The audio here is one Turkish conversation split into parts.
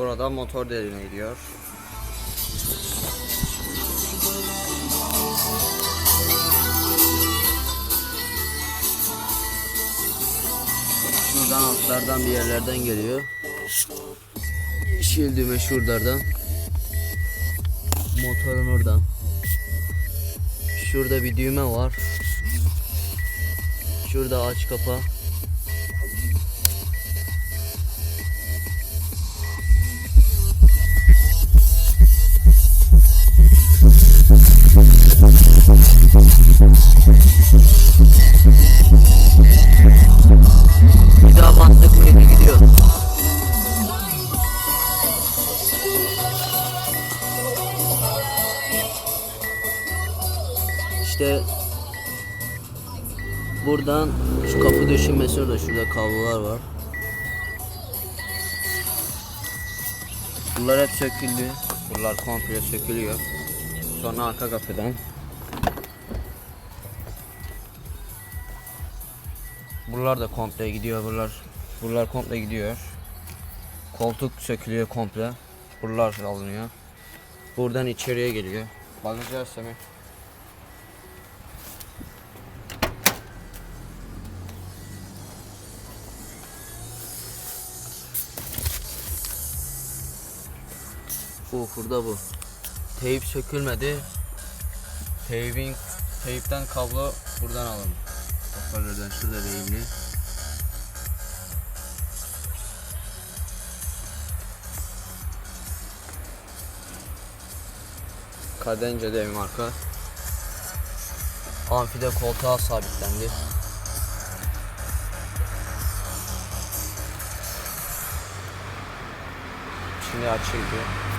Burada motor deliğine gidiyor. Şuradan altlardan bir yerlerden geliyor. Yeşil düğme şuralardan. Motorun oradan. Şurada bir düğme var. Şurada aç kapa. İşte buradan şu kapı döşemesi orada şurada kablolar var. Bunlar hep söküldü. Bunlar komple sökülüyor. Sonra arka kapıdan. Buralar da komple gidiyor. Buralar buralar komple gidiyor. Koltuk sökülüyor komple. Buralar alınıyor. Buradan içeriye geliyor. Aç Semih. Bu burada bu. Teyp sökülmedi. Teybin teypten kablo buradan alın. Hoparlörden şurada deyimli. Kadence de bir marka. Amfide koltuğa sabitlendi. Şimdi açıldı.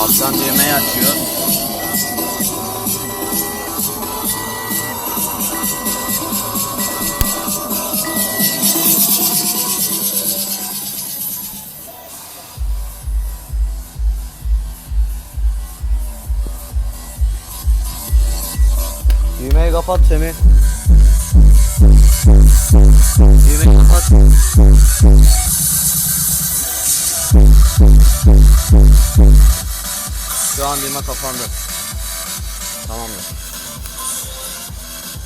Alttan düğmeyi açıyor. Düğmeyi kapat Semih. Düğmeyi kapat. Şu an düğme kapandı. Tamamdır.